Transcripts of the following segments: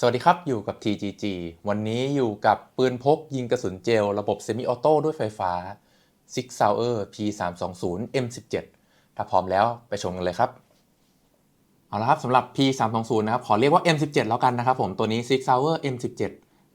สวัสดีครับ อยู่กับ TGG วันนี้อยู่กับปืนพกยิงกระสุนเจล ระบบเซมิออโต้ด้วยไฟฟ้า Six Sauer P320 M17 ถ้าพร้อมแล้วไปชมกันเลยครับ เอาละครับสำหรับ P320 นะครับ ขอเรียกว่า M17 แล้วกันนะครับผมตัวนี้ Six Sauer M17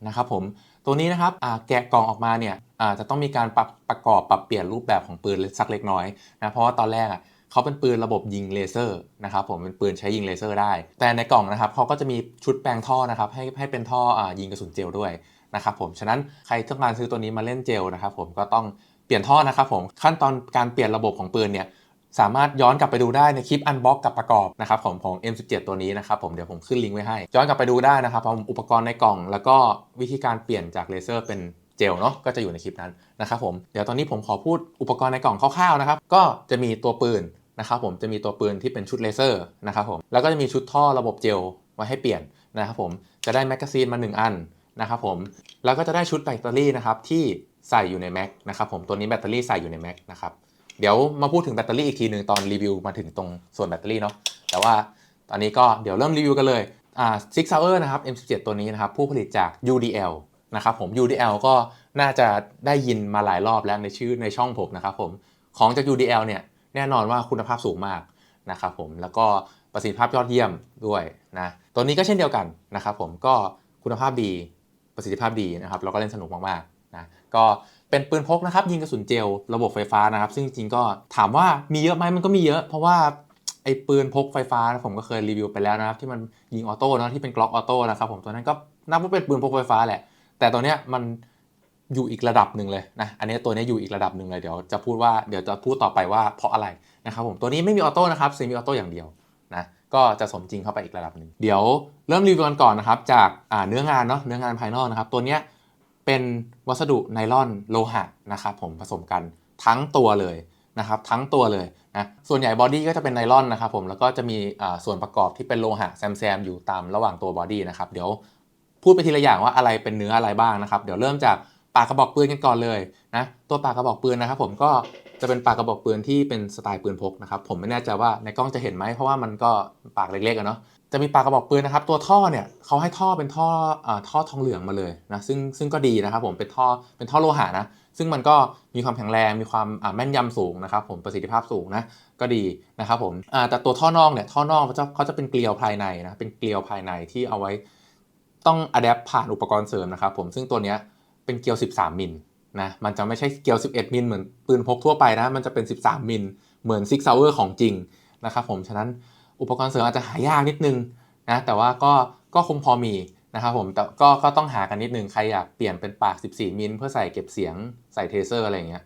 นะครับผมตัวนี้นะครับแกะกล่องออกมาเนี่ยจะต้องมีการปรับประกอบปรับเปลี่ยนรูปแบบของปืนสักเล็กน้อยนะเพราะว่าตอนแรกอะ เขาเป็นปืนระบบยิงเลเซอร์นะครับผมเป็นปืนใช้ยิงเลเซอร์ได้ แต่ในกล่องนะครับเขาก็จะมีชุดแปลงท่อนะครับให้ให้เป็นท่ออยิงกระสุนเจลด้วยนะครับผมฉะนั้นใครต้องการซื้อตัวนี้มาเล่นเจลนะครับผมก็ต้องเปลี่ยนท่อนะครับผมขั้นตอนการเปลี่ยนระบบของปืนเนี่ยสามารถย้อนกลับไปดูได้ในคลิปอันบ็อกกับประกอบนะครับของของ M17 ตัวนี้นะครับผมเดี๋ยวผมขึ้นลิงก์ไว้ให้ ย้อนกลับไปดูได้นะครับผมอุปกรณ์ในกล่อง แล้วก็วิธีการเปลี่ยนจากเลเซอร์เป็นเจลเนาะก็จะอยู่ในคลิปนั้นนะครับผมเดี๋ยวตอนนี้ผมขอพูดอุปกรณ์ในกล่องคร่าวๆนะครับก็จะมีตัวปืน นะครับผมจะมีตัวปืนที่เป็นชุดเลเซอร์นะครับผมแล้วก็จะมีชุดท่อระบบเจลไว้ให้เปลี่ยนนะครับผมจะได้แมกกาซีนมา 1 อันนะครับผมแล้วก็จะได้ชุดแบตเตอรี่นะครับที่ใส่อยู่ในแม็กนะครับผมตัวนี้แบตเตอรี่ใส่อยู่ในแม็กนะครับเดี๋ยวมาพูดถึงแบตเตอรี่อีกทีหนึ่งตอนรีวิวมาถึงตรงส่วนแบตเตอรี่เนาะแต่ว่าตอนนี้ก็เดี๋ยวเริ่มรีวิวกันเลยอ่า Six Hour นะครับ M17 ตัวนี้นะครับผู้ผลิตจาก UDL นะครับผม UDL ก็น่าจะได้ยินมาหลายรอบแล้วในชื่อในช่องผมนะครับผมของจาก UDL เนี่ย แน่นอนว่าคุณภาพสูงมากนะครับผมแล้วก็ประสิทธิภาพยอดเยี่ยมด้วยนะตัวนี้ก็เช่นเดียวกันนะครับผมก็คุณภาพดีประสิทธิภาพดีนะครับแล้วก็เล่นสนุกมากๆนะก็เป็นปืนพกนะครับยิงกระสุนเจลระบบไฟฟ้านะครับ ซึ่งจริงๆก็ถามว่ามีเยอะไหมมันก็มีเยอะ เพราะว่าไอ้ปืนพกไฟฟ้านะผมก็เคยรีวิวไปแล้วนะครับที่มันยิงออโต้นะที่เป็นกล็อกออโต้นะครับผมตัวนั้นก็นับว่าเป็นปืนพกไฟฟ้าแหละ แต่ตัวเนี้ยมัน อยู่อีกระดับหนึ่งเลยนะ อันนี้ตัวนี้อยู่อีกระดับหนึ่งเลย เดี๋ยวจะพูดว่า เดี๋ยวจะพูดต่อไปว่าเพราะอะไรนะครับผม ตัวนี้ไม่มีออโต้นะครับเซมิออโต้อย่างเดียวนะ ก็จะสมจริงเข้าไปอีกระดับหนึ่ง เดี๋ยวเริ่มรีวิวกันก่อนนะครับ จากเนื้องานเนาะ เนื้องานภายนอกนะครับ ตัวนี้เป็นวัสดุไนลอนโลหะนะครับผมผสมกันทั้งตัวเลยนะครับทั้งตัวเลยนะส่วนใหญ่บอดี้ก็จะเป็นไนลอนนะครับผมแล้วก็จะมีส่วนประกอบที่เป็นโลหะแซมๆอยู่ตามระหว่างตัวบอดี้นะครับเดี๋ยวพูดไปทีละอย่างว่าอะไรเป็นเนื้ออะไรบ้างนะครับ เดี๋ยวเริ่มจาก ปากกระบอกปืนกันก่อนเลยนะตัวปากกระบอกปืนนะครับผมก็จะเป็นปากกระบอกปืนที่เป็นสไตล์ปืนพกนะครับผมไม่แน่ใจว่าในกล้องจะเห็นไหมเพราะว่ามันก็ปากเล็กๆอะเนาะจะมีปากกระบอกปืนนะครับตัวท่อเนี่ยเขาให้ท่อเป็นท่อท่อทองเหลืองมาเลยนะซึ่งซึ่งก็ดีนะครับผมเป็นท่อเป็นท่อโลหะนะซึ่งมันก็มีความแข็งแรงมีความแม่นยำสูงนะครับผมประสิทธิภาพสูงนะก็ดีนะครับผมแต่ตัวท่อนอกเนี่ยท่อนอกเขาจะเขาจะเป็นเกลียวภายในนะเป็นเกลียวภายในที่เอาไว้ต้องอัดแอปผ่านอุปกรณ์เสริมนะครับผมซึ่งตัวเนี้ย เป็นเกลียว 13 มิลนะมันจะไม่ใช่เกลียว 11 มิลเหมือนปืนพกทั่วไปนะ มันจะเป็น 13 มิลเหมือน Six Hour ของจริงนะครับผมฉะนั้นอุปกรณ์เสริมอาจจะหายากนิดนึงนะแต่ว่าก็ก็คงพอมีนะครับผมแต่ก็ก็ต้องหากันนิดนึงใครอยากเปลี่ยนเป็นปาก 14 มิลเพื่อใส่เก็บเสียงใส่เทเซอร์อะไรเงี้ย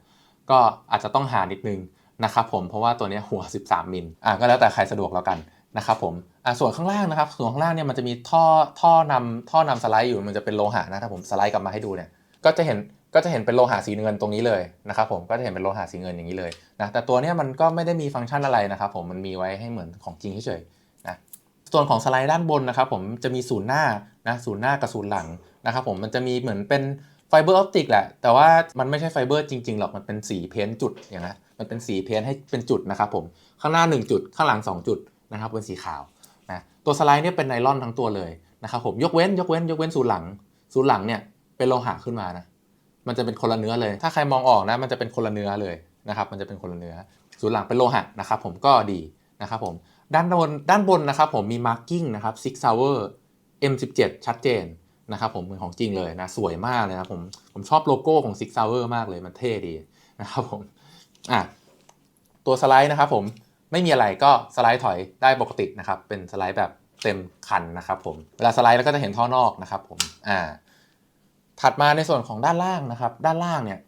ก็อาจจะต้องหานิดนึงนะครับผมเพราะว่าตัวนี้หัว 13 มิลอะก็แล้วแต่ใครสะดวกแล้วกันนะครับผมอะส่วนข้างล่างนะครับส่วนข้างล่างเนี่ยมันจะมีท่อท่อนำท่อนำสไลด์อยู่มันจะเป็นโลหะนะถ้าผมสไลด์กลับมาให้ดูเนี่ย ก็จะเห็นก็จะเห็นเป็นโลหะสีเงินตรงนี้เลยนะครับผมก็จะเห็นเป็นโลหะสีเงินอย่างนี้เลยนะแต่ตัวเนี้ยมันก็ไม่ได้มีฟังก์ชันอะไรนะครับผมมันมีไว้ให้เหมือนของจริงเฉยๆนะส่วนของสไลด์ด้านบนนะครับผมจะมีศูนย์หน้านะศูนย์หน้ากับศูนย์หลังนะครับผมมันจะมีเหมือนเป็นไฟเบอร์ออปติกแหละ แต่ว่ามันไม่ใช่ไฟเบอร์จริงๆหรอก มันเป็นสีเพ้นจุดอย่างนะมันเป็นสีเพ้นให้เป็นจุดนะครับผมข้างหน้า 1 จุด ข้างหลัง 2 จุดนะครับเป็นสีขาวนะตัวสไลด์เนี่ยเป็นไนลอนทั้งตัวเลยนะครับผมยกเว้นยกเว้นยกเว้นศูนย์หลังศูนย์หลังเนี่ย เป็นโลหะขึ้นมานะมันจะเป็นคนละเนื้อเลย ถ้าใครมองออกนะ มันจะเป็นคนละเนื้อเลยนะครับ มันจะเป็นคนละเนื้อศูนหลังเป็นโลหะนะครับผมก็ดีนะครับผมด้านบนด้านบนนะครับผมมี marking นะครับ Six Hour M17 ชัดเจนนะครับผมเือนของจริงเลยนะ สวยมากเลยนะผมผมชอบโลโก้ของ Six Hour มากเลยมันเท่ดีนะครับผมอะตัวสไลด์นะครับผมไม่มีอะไรก็สไลด์ถอยได้ปกตินะครับ เป็นสไลด์แบบเต็มคันนะครับผม เวลาสไลด์แล้วก็จะเห็นท่อนอกนะครับผมอ่า ถัดมาในส่วนของด้านล่างนะครับ ด้านล่างเนี่ย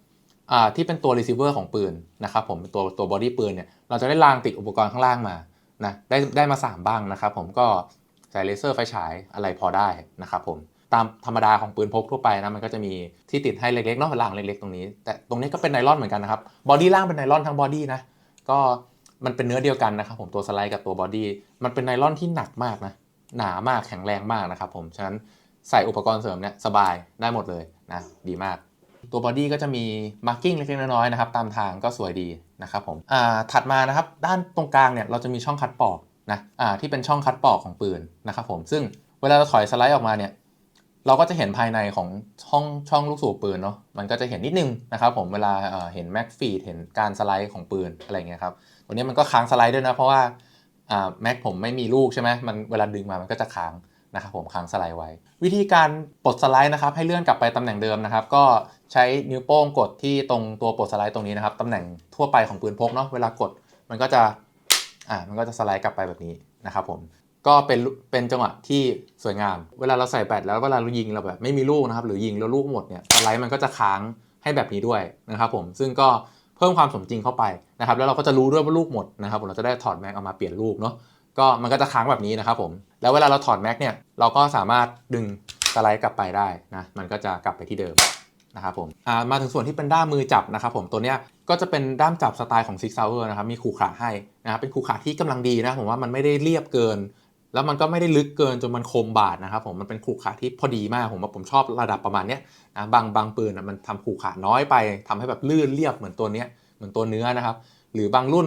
ที่เป็นตัว receiver ของปืนนะครับผมตัวตัวบอดี้ปืนเนี่ยเราจะได้รางติดอุปกรณ์ข้างล่างมานะได้ได้มา 3 บ้างนะครับผมก็ใช้เลเซอร์ไฟฉายอะไรพอได้นะครับผมตามธรรมดาของปืนพกทั่วไปนะมันก็จะมีที่ติดให้เล็กๆเนาะล่างเล็กๆตรงนี้ แต่ตรงนี้ก็เป็นไนลอนเหมือนกันนะครับบอดี้ล่างเป็นไนลอนทั้งบอดี้นะก็มันเป็นเนื้อเดียวกันนะครับผมตัวสไลด์กับตัวบอดี้มันเป็นไนลอนที่หนักมากนะหนามากแข็งแรงมากนะครับผมฉะนั้น ใส่อุปกรณ์เสริมเนี่ยสบายได้หมดเลยนะดีมาก ตัวบอดี้ก็จะมีมาร์กิ้งเล็กๆน้อยๆนะครับตามทางก็สวยดีนะครับผมอ่าถัดมานะครับด้านตรงกลางเนี่ยเราจะมีช่องคัดปอกนะอ่าที่เป็นช่องคัดปอกของปืนนะครับผมซึ่งเวลาเราถอยสไลด์ออกมาเนี่ยเราก็จะเห็นภายในของช่องช่องลูกสูบปืนเนาะมันก็จะเห็นนิดนึงนะครับผมเวลาเห็นแม็กฟีดเห็นการสไลด์ของปืนอะไรเงี้ยครับตัวนี้มันก็ค้างสไลด์ด้วยนะเพราะว่าแม็กผมไม่มีลูกใช่ไหมมันเวลาดึงมามันก็จะค้าง นะครับผมค้างสไลด์ไว้ วิธีการปลดสไลด์นะครับให้เลื่อนกลับไปตำแหน่งเดิมนะครับ ก็ใช้นิ้วโป้งกดที่ตรงตัวปลดสไลด์ตรงนี้นะครับตำแหน่งทั่วไปของปืนพกเนาะเวลากดมันก็จะอ่ามันก็จะสไลด์กลับไปแบบนี้นะครับผมก็เป็นเป็นจังหวะที่สวยงาม เวลาเราใส่แบตแล้วเวลาเรายิงเราแบบไม่มีลูกนะครับหรือยิงแล้วลูกหมดเนี่ยสไลด์มันก็จะค้างให้แบบนี้ด้วยนะครับผมซึ่งก็เพิ่มความสมจริงเข้าไปนะครับแล้วเราก็จะรู้ด้วยว่าลูกหมดนะครับผมเราจะได้ถอดแม็กเอามาเปลี่ยนลูกเนาะ ก็มันก็จะค้างแบบนี้นะครับผม แล้วเวลาเราถอดแม็กเนี่ยเราก็สามารถดึงสไลด์กลับไปได้นะมันก็จะกลับไปที่เดิมนะครับผมมาถึงส่วนที่เป็นด้ามมือจับนะครับผมตัวเนี้ยก็จะเป็นด้ามจับสไตล์ของ Six Hour นะครับมีขูขาให้นะครับเป็นขูขาที่กำลังดีนะผมว่ามันไม่ได้เรียบเกิน แล้วมันก็ไม่ได้ลึกเกินจนมันคมบาดนะครับผมมันเป็นขูขาที่พอดีมากผมว่าผมชอบระดับประมาณเนี้ยนะบางบางปืนมันทำขูขาน้อยไปทำให้แบบลื่นเรียบเหมือนตัวเนี้ยเหมือนตัวเนื้อนะครับ หรือบางรุ่น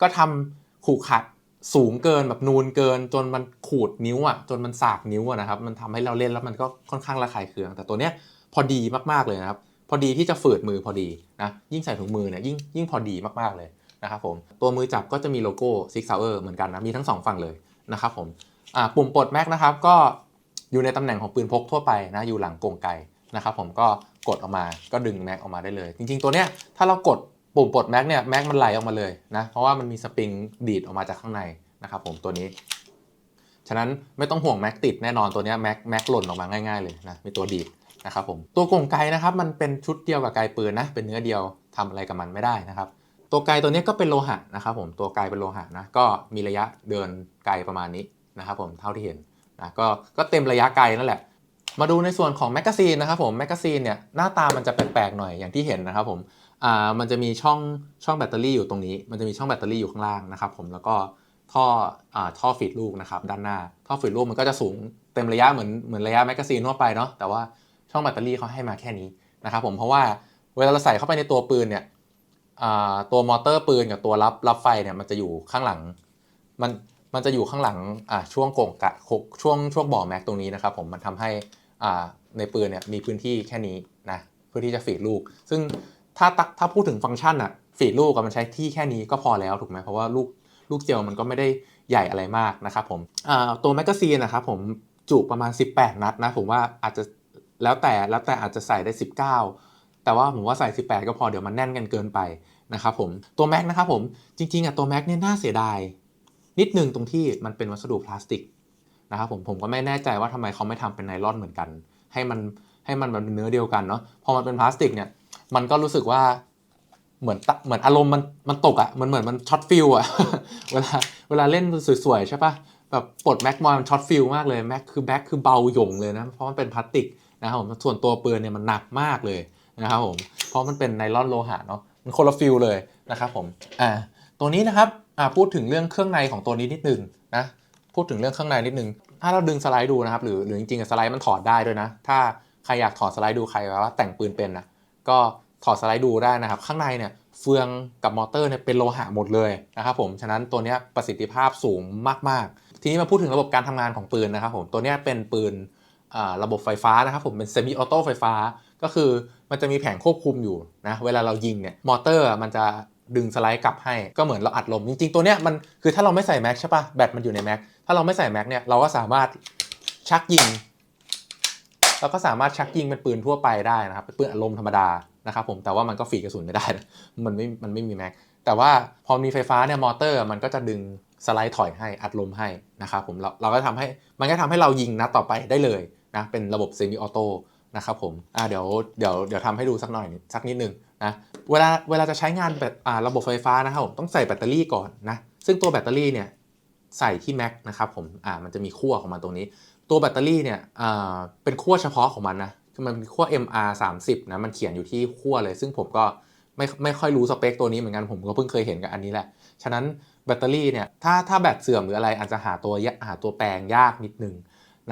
ก็ทำขูขา สูงเกินแบบนูนเกิน จนมันขูดนิ้วอะจนมันสากนิ้วอะนะครับ มันทำให้เราเล่นแล้วมันก็ค่อนข้างระคายเคือง แต่ตัวเนี้ยพอดีมากๆเลยนะครับ พอดีที่จะฝืดมือพอดีนะยิ่งใส่ถุงมือเนี่ยยิ่งยิ่งพอดีมากๆเลยนะครับผมตัวมือจับก็จะมีโลโก้ Six Hour เหมือนกันนะมีทั้งสองฝั่งเลยนะครับผมอ่าปุ่มปลดแม็กนะครับก็อยู่ในตำแหน่งของปืนพกทั่วไปนะอยู่หลังกรงไกนะครับผมก็กดออกมาก็ดึงแม็กออกมาได้เลย จริง ๆ ตัวเนี้ยถ้าเรากด ปุ่มปลดแม็กเนี่ยแม็กมันไหลออกมาเลยนะเพราะว่ามันมีสปริงดีดออกมาจากข้างในนะครับผมตัวนี้ ฉะนั้นไม่ต้องห่วงแม็กติดแน่นอนตัวนี้แม็กแม็กหล่นออกมาง่ายๆเลยนะมีตัวดีดนะครับผมตัวกรงไกนะครับมันเป็นชุดเดียวกับไกปืนนะเป็นเนื้อเดียวทำอะไรกับมันไม่ได้นะครับตัวไกตัวนี้ก็เป็นโลหะนะครับผมตัวไกเป็นโลหะนะก็มีระยะเดินไกลประมาณนี้นะครับผมเท่าที่เห็นนะก็ก็เต็มระยะไกลนั่นแหละ มาดูในส่วนของแมกกาซีนนะครับผมแมกกาซีนเนี่ยหน้าตามันจะแปลกๆหน่อยอย่างที่เห็นนะครับผม อ่ามันจะมีช่องช่องแบตเตอรี่อยู่ตรงนี้ มันจะมีช่องแบตเตอรี่อยู่ข้างล่างนะครับผมแล้วก็ท่ออ่าท่อฟีดลูกนะครับด้านหน้า ท่อฟีดลูกมันก็จะสูงเต็มระยะเหมือนเหมือนระยะแมกกาซีนทั่วไปเนาะแต่ว่าช่องแบตเตอรี่เขาให้มาแค่นี้นะครับผมเพราะว่าเวลาเราใส่เข้าไปในตัวปืนเนี่ยตัวมอเตอร์ปืนกับตัวรับรับไฟเนี่ยมันจะอยู่ข้างหลังมันมันจะอยู่ข้างหลังช่วงโก่งกะช่วงช่วงบ่อแม็กตรงนี้นะครับผมมันทำให้ในปืนเนี่ยมีพื้นที่แค่นี้นะเพื่อที่จะฟีดลูก ซึ่ง ถ้าถ้าพูดถึงฟังก์ชันอะฟีดลูกมันใช้ที่แค่นี้ก็พอแล้วถูกไหมเพราะว่าลูกลูกเจลมันก็ไม่ได้ใหญ่อะไรมากนะครับผมตัวแมกกาซีนนะครับผมจุประมาณ 18 นัดนะผมว่าอาจจะแล้วแต่แล้วแต่อาจจะใส่ได้ 19 แต่ว่าผมว่าใส่ 18 ก็พอเดี๋ยวมันแน่นกันเกินไปนะครับผมตัวแม็กนะครับผมจริงๆอะตัวแม็กเนี่ยน่าเสียดายนิดนึงตรงที่มันเป็นวัสดุพลาสติกนะครับผมผมก็ไม่แน่ใจว่าทำไมเขาไม่ทำเป็นไนลอนเหมือนกัน ให้มันให้มันแบบเนื้อเดียวกันเนาะพอมันเป็นพลาสติกเนี่ย มันก็รู้สึกว่าเหมือนตะเหมือนอารมณ์มันมันตกอะ่ะมันเหมือนมันช็อตฟิลอะเวลาเวลาเล่นสวยๆใช่ปะแบบปลดแม็กมอยมันช็อตฟิลมากเลยแม็กคือแบ็คคือเบาหย่งเลยนะเพราะมันเป็นพลาสติกนะครับผมส่วนตัวปืนเนี่ยมันหนักมากเลยนะครับผมเพราะมันเป็นไนลอนโลหะเนาะมันคนละฟิลเลยนะครับผมอ่าตัวนี้นะครับอ่าพูดถึงเรื่องเครื่องในของตัวนี้นิดนึงนะพูดถึงเรื่องเครื่องในนิดนึงถ้าเราดึงสไลด์ดูนะครับหรือหรือจริงๆสไลด์มันถอดได้ด้วยนะ ถ้าใครอยากถอดสไลด์ดูใครว่าแต่งปืนเป็นนะก็ ถอดสไลด์ดูได้นะครับ ข้างในเนี่ยเฟืองกับมอเตอร์เนี่ยเป็นโลหะหมดเลยนะครับผม ฉะนั้นตัวนี้ประสิทธิภาพสูงมาก ๆ ทีนี้มาพูดถึงระบบการทำงานของปืนนะครับผม ตัวนี้เป็นปืนระบบไฟฟ้านะครับผม เป็นเซมิออโต้ไฟฟ้า ก็คือมันจะมีแผงควบคุมอยู่นะ เวลาเรายิงเนี่ย มอเตอร์มันจะดึงสไลด์กลับให้ ก็เหมือนเราอัดลม จริง ๆ ตัวเนี้ยมันคือถ้าเราไม่ใส่แม็กใช่ปะแบตมันอยู่ในแม็ก ถ้าเราไม่ใส่แม็กเนี่ยเราก็สามารถชักยิงเราก็สามารถชักยิงเป็นปืนทั่วไปได้นะครับเป็นปืนอัดลมธรรมดา นะครับผมแต่ว่ามันก็ฝีกระสุนไม่ได้ มันไม่มันไม่มีแม็กแต่ว่าพอมีไฟฟ้าเนี่ยมอเตอร์มันก็จะดึงสไลด์ถอยให้อัดลมให้นะครับผมเราเราก็ทำให้มันก็ทำให้เรายิงนัดต่อไปได้เลยนะเป็นระบบเซมิออโต้นะครับผมอ่าเดี๋ยวเดี๋ยวเดี๋ยวทำให้ดูสักหน่อยสักนิดนึงนะเวลาเวลาจะใช้งานแบบอ่าระบบไฟฟ้านะครับผมต้องใส่แบตเตอรี่ก่อนนะซึ่งตัวแบตเตอรี่เนี่ยใส่ที่แม็กนะครับผมอ่ามันจะมีขั้วของมันตรงนี้ ตัวแบตเตอรี่เนี่ยอ่าเป็นขั้วเฉพาะของมันนะ คือมันเป็นขั้ว MR 30นะมันเขียนอยู่ที่ขั้วเลย ซึ่งผมก็ไม่ไม่ค่อยรู้สเปคตัวนี้เหมือนกันผมก็เพิ่งเคยเห็นกับอันนี้แหละ ฉะนั้นแบตเตอรี่เนี่ยถ้าถ้าแบตเสื่อมหรืออะไรอาจจะหาตัวหาตัวแปลงยากนิดนึง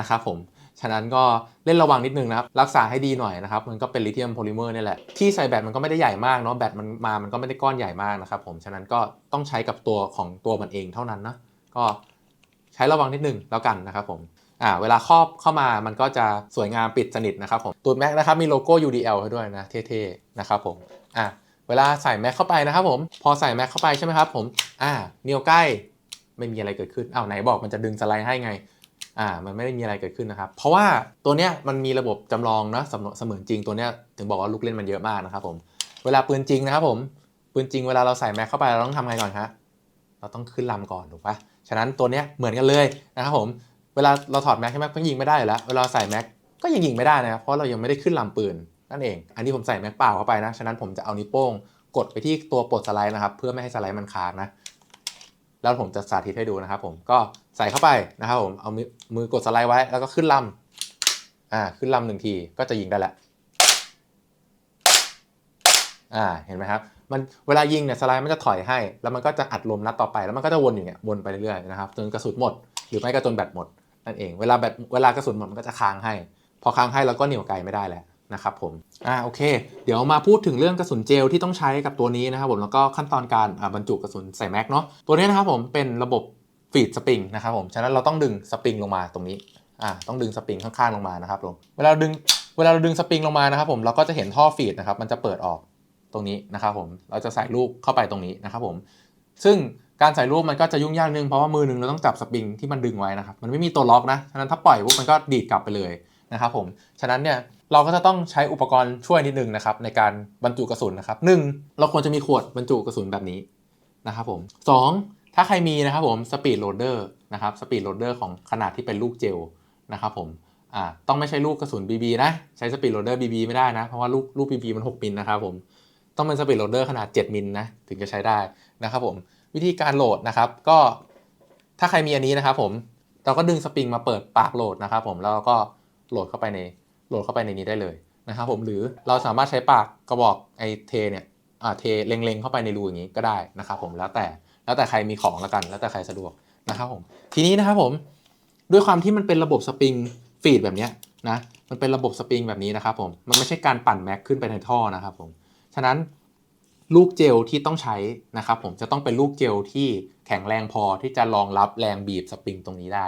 นะครับผมฉะนั้นก็เล่นระวังนิดนึงนะครับ รักษาให้ดีหน่อยนะครับ มันก็เป็นลิเธียมโพลิเมอร์นี่แหละ ที่ใส่แบตมันก็ไม่ได้ใหญ่มากเนาะแบตมันมามันก็ไม่ได้ก้อนใหญ่มากนะครับผมฉะนั้นก็ต้องใช้กับตัวของตัวมันเองเท่านั้นนะก็ใช้ระวังนิดนึงแล้วกันนะครับผม อ่าเวลาครอบเข้ามามันก็จะสวยงามปิดสนิทนะครับผมตัวแม็กนะครับมีโลโก้ UDL ให้ด้วยนะเท่ๆนะครับผมอ่าเวลาใส่แม็กเข้าไปนะครับผมพอใส่แม็กเข้าไปใช่ไหมครับผมอ่าเนียวใกล้ไม่มีอะไรเกิดขึ้นอ้าวไหนบอกมันจะดึงสไลด์ให้ไงอ่ามันไม่ได้มีอะไรเกิดขึ้นนะครับ เพราะว่าตัวเนี้ยมันมีระบบจำลองนะเสมเสมือนจริงตัวเนี้ยถึงบอกว่าลูกเล่นมันเยอะมากนะครับผมเวลาปืนจริงนะครับผมปืนจริงเวลาเราใส่แม็กเข้าไปเราต้องทำไงก่อนฮะเราต้องขึ้นลำก่อนถูกปะฉะนั้นตัวเนี้ยเหมือนกันเลยนะครับผม เวลาเราถอดแม็กใช่ไหมก็ยิงไม่ได้อยู่แล้ว เวลาใส่แม็กก็ยังยิงไม่ได้นะครับ เพราะเรายังไม่ได้ขึ้นลำปืนนั่นเอง อันนี้ผมใส่แม็กเปล่าเข้าไปนะ ฉะนั้นผมจะเอานิ้วโป้งกดไปที่ตัวปลดสไลด์นะครับ เพื่อไม่ให้สไลด์มันค้างนะ แล้วผมจะสาธิตให้ดูนะครับผม ก็ใส่เข้าไปนะครับผม เอามือกดสไลด์ไว้ แล้วก็ขึ้นลำอ่า ขึ้นลำหนึ่งที ก็จะยิงได้แล้วอ่า เห็นไหมครับ มันเวลายิงเนี่ยสไลด์มันจะถอยให้ แล้วมันก็จะอัดลมนัดต่อไป แล้วมันก็จะวนอยู่เนี่ย วนไปเรื่อยๆนะครับ จนกระสุนหมด หรือไม่ก็จนแบตหมด นั่นเอง เวลาแบตเวลากระสุนหมดมันก็จะค้างให้ พอค้างให้เราก็เหนี่ยวไกลไม่ได้แล้วนะครับผม อ่าโอเค เดี๋ยวมาพูดถึงเรื่องกระสุนเจลที่ต้องใช้กับตัวนี้นะครับผมแล้วก็ขั้นตอนการบรรจุกระสุนใส่แม็กเนาะตัวนี้นะครับผมเป็นระบบฟีดสปริงนะครับผมฉะนั้นเราต้องดึงสปริงลงมาตรงนี้อ่าต้องดึงสปริงข้างๆลงมานะครับผมเวลาดึงเวลาเราดึงสปริงลงมานะครับผมเราก็จะเห็นท่อฟีดนะครับมันจะเปิดออกตรงนี้นะครับผมเราจะใส่ลูกเข้าไปตรงนี้นะครับผมซึ่ง การใส่ลูกมันก็จะยุ่งยากนึงเพราะว่ามือหนึ่งเราต้องจับสปริงที่มันดึงไว้นะครับมันไม่มีตัวล็อกนะฉะนั้นถ้าปล่อยปุ๊บมันก็ดีดกลับไปเลยนะครับผมฉะนั้นเนี่ยเราก็จะต้องใช้อุปกรณ์ช่วยนิดนึงนะครับในการบรรจุกระสุนนะครับหนึ่งเราควรจะมีขวดบรรจุกระสุนแบบนี้นะครับผมสองถ้าใครมีนะครับผมสปีดโรเดอร์นะครับสปีดโรเดอร์ของขนาดที่เป็นลูกเจลนะครับผมอ่าต้องไม่ใช่ลูกกระสุน BB นะใช้สปีดโรเดอร์ BB ไม่ได้นะ เพราะว่าลูกลูก BB มัน 6 มิลนะครับผมต้องเป็นสปีดโรเดอร์ขนาด 7 มิลนะถึงจะใช้ได้นะครับผม วิธีการโหลดนะครับ ก็ถ้าใครมีอันนี้นะครับ ผมเราก็ดึงสปริงมาเปิดปากโหลดนะครับ ผมแล้วเราก็โหลดเข้าไปในโหลดเข้าไปในนี้ได้เลยนะครับผมหรือเราสามารถใช้ปากกระบอกไอเทเนี่ยอ่าเทเล็งๆเข้าไปในรูอย่างนี้ก็ได้นะครับผมแล้วแต่แล้วแต่ใครมีของละกัน แล้วแต่ใครสะดวกนะครับผมทีนี้นะครับผมด้วยความที่มันเป็นระบบสปริงฟีดแบบนี้นะมันเป็นระบบสปริงแบบนี้นะครับผมมันไม่ใช่การปั่นแม็กขึ้นไปในท่อนะครับผมฉะนั้น ลูกเจลที่ต้องใช้นะครับผมจะต้องเป็นลูกเจลที่แข็งแรงพอที่จะรองรับแรงบีบสปริงตรงนี้ได้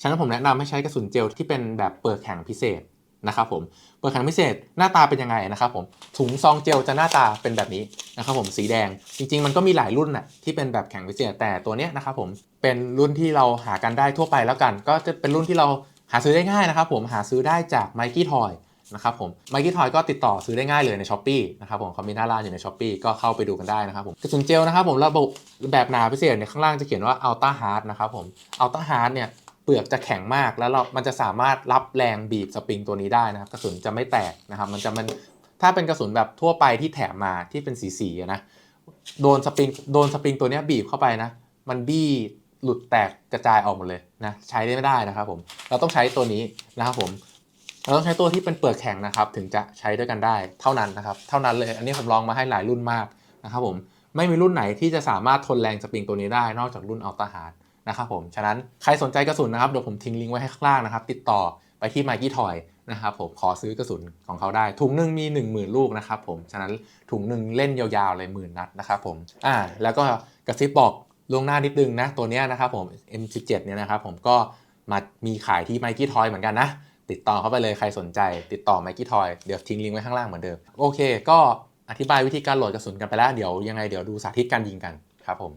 ฉะนั้นผมแนะนำให้ใช้กระสุนเจลที่เป็นแบบเปิดแข็งพิเศษนะครับผมเปิดแข็งพิเศษหน้าตาเป็นยังไงนะครับผมถุงซองเจลจะหน้าตาเป็นแบบนี้นะครับผมสีแดงจริง ๆ มันก็มีหลายรุ่นน่ะที่เป็นแบบแข็งพิเศษแต่ตัวเนี้ยนะครับผมเป็นรุ่นที่เราหากันได้ทั่วไปแล้วกัน ก็จะเป็นรุ่นที่เราหาซื้อได้ง่ายนะครับผมหาซื้อได้จาก m i key Toy นะครับผมไมกี้ทอยก็ติดต่อซื้อได้ง่ายเลยใน s h อ p e e นะครับผมเขามีหน้าร้านอยู่ใน s h อ p e e ก็เข้าไปดูกันได้นะครับผมกระสุนเจลนะครับผมระบบแบบหนาพิเศษเนี่ยข้างล่างจะเขียนว่า Ultra Hard นะครับผม Ultra Hard เนี่ยเปลือกจะแข็งมากแล้วเรา มันจะสามารถรับแรงบีบสปริงตัวนี้ได้นะครับกระสุนจะไม่แตกนะครับมันจะมันถ้าเป็นกระสุนแบบทั่วไปที่แถมมาที่เป็นสีๆอะนะโดนสปริงโดนสปริงตัวนี้บีบเข้าไปนะ มันบี้หลุดแตกกระจายออกหมดเลยนะใช้ได้ไม่ได้นะครับผมเราต้องใช้ตัวนี้นะครับผม เราต้องใช้ตัวที่เป็นเปลือกแข็งนะครับ ถึงจะใช้ด้วยกันได้เท่านั้นนะครับ เท่านั้นเลย อันนี้ผมลองมาให้หลายรุ่นมากนะครับผม ไม่มีรุ่นไหนที่จะสามารถทนแรงสปริงตัวนี้ได้ นอกจากรุ่นอัลตาฮาร์ดนะครับผม ฉะนั้นใครสนใจกระสุนนะครับ เดี๋ยวผมทิ้งลิงก์ไว้ให้ข้างล่างนะครับ ติดต่อไปที่ m i key Toy นะครับผม ขอซื้อกระสุนของเขาได้ ถุงหนึ่งมี 1 0,000 ลูกนะครับผม ฉะนั้นถุงหนึ่งเล่นยาวๆเลยหมื่นนัดนะครับผม อ่า แล้วก็กระซิบบอกล่วงหน้านิดนึงนะ ตัวนี้นะครับผม M17 เนี่ยนะครับผมก็มามีขายที่ m i key Toy เหมือนกันนะ ติดต่อเข้าไปเลยใครสนใจ ติดต่อไมกี้ทอยเดี๋ยวทิ้งลิงก์ไว้ข้างล่างเหมือนเดิม โอเค ก็อธิบายวิธีการโหลดกระสุนกันไปแล้ว เดี๋ยวยังไงเดี๋ยวดูสาธิตการยิงกันครับผม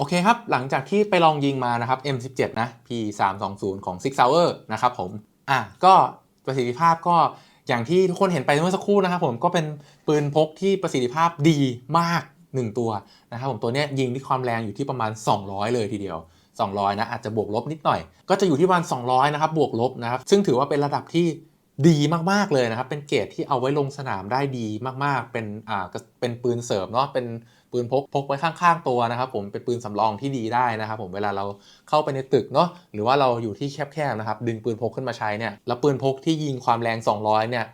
โอเคครับ หลังจากที่ไปลองยิงมานะครับ M17 นะ P320 ของ Six Hour นะครับผม อะ ก็ประสิทธิภาพก็อย่างที่ทุกคนเห็นไปเมื่อสักครู่นะครับผมก็เป็นปืนพกที่ประสิทธิภาพดีมาก 1 ตัวนะครับผมตัวนี้ยิงที่ความแรงอยู่ที่ประมาณ 200 เลยทีเดียว 200 นะ อาจจะบวกลบนิดหน่อย ก็จะอยู่ที่ประมาณ 200 นะครับ บวกลบนะครับ ซึ่งถือว่าเป็นระดับที่ดีมาก ๆ เลยนะครับ เป็นเกรดที่เอาไว้ลงสนามได้ดีมาก ๆ เป็นอ่าเป็นปืนเสริมเนาะเป็น ปืนพกพกไว้ข้างๆตัวนะครับผมเป็นปืนสำรองที่ดีได้นะครับผมเวลาเราเข้าไปในตึกเนาะหรือว่าเราอยู่ที่แคบๆนะครับดึงปืนพกขึ้นมาใช้เนี่ยแล้วปืนพกที่ยิงความแรง 200 เนี่ย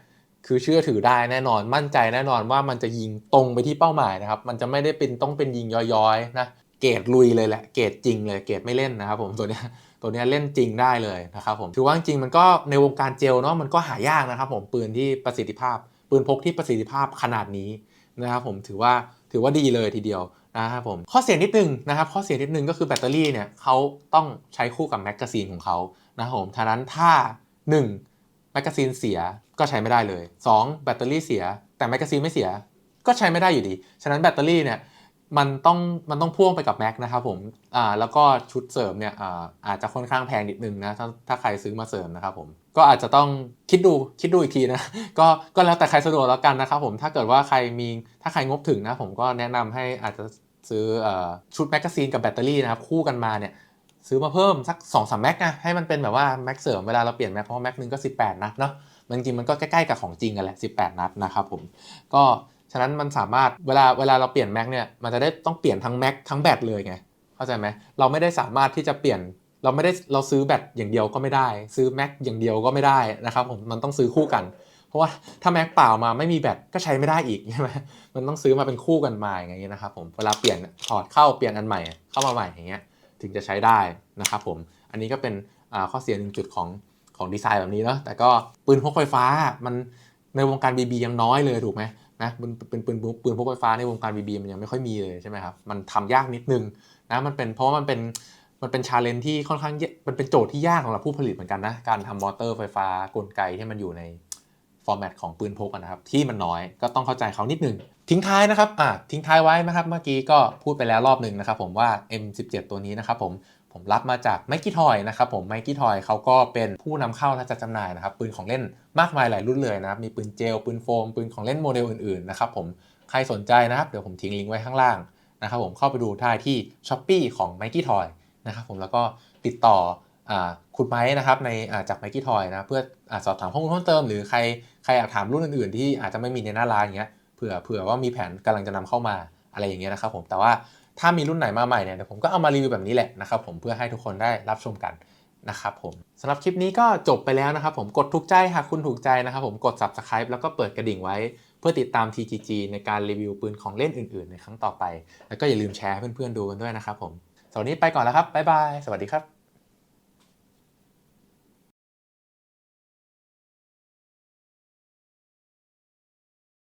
คือเชื่อถือได้แน่นอนมั่นใจแน่นอนว่ามันจะยิงตรงไปที่เป้าหมายนะครับมันจะไม่ได้เป็นต้องเป็นยิงย้อยๆนะเกรดลุยเลยแหละเกรดจริงเลยเกรดไม่เล่นนะครับผมตัวเนี้ยตัวเนี้ยเล่นจริงได้เลยนะครับผมถือว่าจริงมันก็ในวงการเจลเนาะมันก็หายากนะครับผมปืนที่ประสิทธิภาพ ปืนพกที่ประสิทธิภาพขนาดนี้นะครับผมถือว่า ถือว่าดีเลยทีเดียวนะครับผมข้อเสียนิดนึงนะครับข้อเสียนิดนึงก็คือแบตเตอรี่เนี่ยเขาต้องใช้คู่กับแมกกาซีนของเขานะครับผมทะนั้นถ้า 1. แมกกาซีนเสียก็ใช้ไม่ได้เลย 2. แบตเตอรี่เสีย แต่แมกกาซีนไม่เสียก็ใช้ไม่ได้อยู่ดี ฉะนั้นแบตเตอรี่เนี่ย มันต้องมันต้องพ่วงไปกับแม็กนะครับผมอ่าแล้วก็ชุดเสริมเนี่ยอ่าอาจจะค่อนข้างแพงนิดนึงนะถ้าถ้าใครซื้อมาเสริมนะครับผมก็อาจจะต้องคิดดูคิดดูอีกทีนะก็ก็แล้วแต่ใครสะดวกแล้วกันนะครับผมถ้าเกิดว่าใครมีถ้าใครงบถึงนะผมก็แนะนำให้อาจจะซื้ออชุดแมกกาซีนกับแบตเตอรี่นะครับคู่กันมาเนี่ยซื้อมาเพิ่มสัก2อสามแม็กนะให้มันเป็นแบบว่าแม็กเสริมเวลาเราเปลี่ยนแม็กเพราะแม็กหนึ่งก็ 18 นัดเนาะมันจริงมันก็ใกล้ๆกับของจริงกันแหละ 18 นัดนะครับผมก็ะนั้นมันสามารถเวลาเวลาเราเปลี่ยนแม็กเนี่ยมันจะได้ต้องเปลี่ยนทั้งแม็กทั้งแบตเลยไงเข้าใจไหมเราไม่ได้สามารถที่จะเปลี่ยนเราไม่ได้เราซื้อแบตอย่างเดียวก็ไม่ได้ ซื้อแม็กอย่างเดียวก็ไม่ได้นะครับผมมันต้องซื้อคู่กัน เพราะว่าถ้าแม็กเปล่ามาไม่มีแบตก็ใช้ไม่ได้อีกใช่ไหมมันต้องซื้อมาเป็นคู่กันมาอย่างเงี้ยนะครับผมเวลาเปลี่ยนถอดเข้าเปลี่ยนอันใหม่เข้ามาใหม่อย่างเงี้ยถึงจะใช้ได้นะครับผมอันนี้ก็เป็นข้อเสียหนึ่งจุดของของดีไซน์แบบนี้เนาะแต่ก็ปืนพกไฟฟ้ามันในวงการ BB ยังน้อยเลยถูกไหม นะเป็นเป็นปืนปืนพกไฟฟ้าในวงการ BB มันยังไม่ค่อยมีเลยใช่ไหมครับมันทำยากนิดนึงนะมันเป็นเพราะว่ามันเป็นมันเป็นชาเลนจ์ที่ค่อนข้างเยมันเป็นโจทย์ที่ยากสำหรับผู้ผลิตเหมือนกันนะการทำมอเตอร์ไฟฟ้ากลไกที่มันอยู่ในฟอร์แมตของปืนพกนะครับที่มันน้อยก็ต้องเข้าใจเขานิดนึงทิ้งท้ายนะครับอะทิ้งท้ายไว้นะครับ เมื่อกี้ก็พูดไปแล้วรอบหนึ่งนะครับผมว่า M17 ตัวนี้นะครับผม ผมรับมาจากไมกี้ทอยนะครับผมไมกี้ทอยเขาก็เป็นผู้นำเข้าและจัดจำหน่ายนะครับปืนของเล่นมากมายหลายรุ่นเลยนะครับมีปืนเจลปืนโฟมปืนของเล่นโมเดลอื่นๆนะครับผมใครสนใจนะครับเดี๋ยวผมทิ้งลิงก์ไว้ข้างล่างนะครับผมเข้าไปดูได้ที่ s h อ p e e ของ m i key Toy นะครับผมแล้วก็ติดต่ออคุณไม้นะครับในาจาก m i key Toy นะเพื่ออสอบถามข้อมูลเพิ่มเติมหรือใครใครอยากถามรุ่นอื่นๆ ที่อาจจะไม่มีในหน้าร้านอย่างเงี้ยเผื่อเผื่อว่ามีแผนกำลังจะนำเข้ามาอะไรอย่างเงี้ยนะครับผมแต่ว่า ถ้ามีรุ่นไหนมาใหม่เนี่ยเดี๋ยวผมก็เอามารีวิวแบบนี้แหละนะครับผมเพื่อให้ทุกคนได้รับชมกันนะครับผมสำหรับคลิปนี้ก็จบไปแล้วนะครับผมกดถูกใจหากคุณถูกใจนะครับผมกด subscribe แล้วก็เปิดกระดิ่งไว้ เพื่อติดตาม TGG ในการรีวิวปืนของเล่นอื่นๆ ในครั้งต่อไป แล้วก็อย่าลืมแชร์ให้เพื่อนๆดูกันด้วยนะครับผมสำหรับวันนี้ไปก่อนแล้วครับบ๊ายบายสวัสดีครับ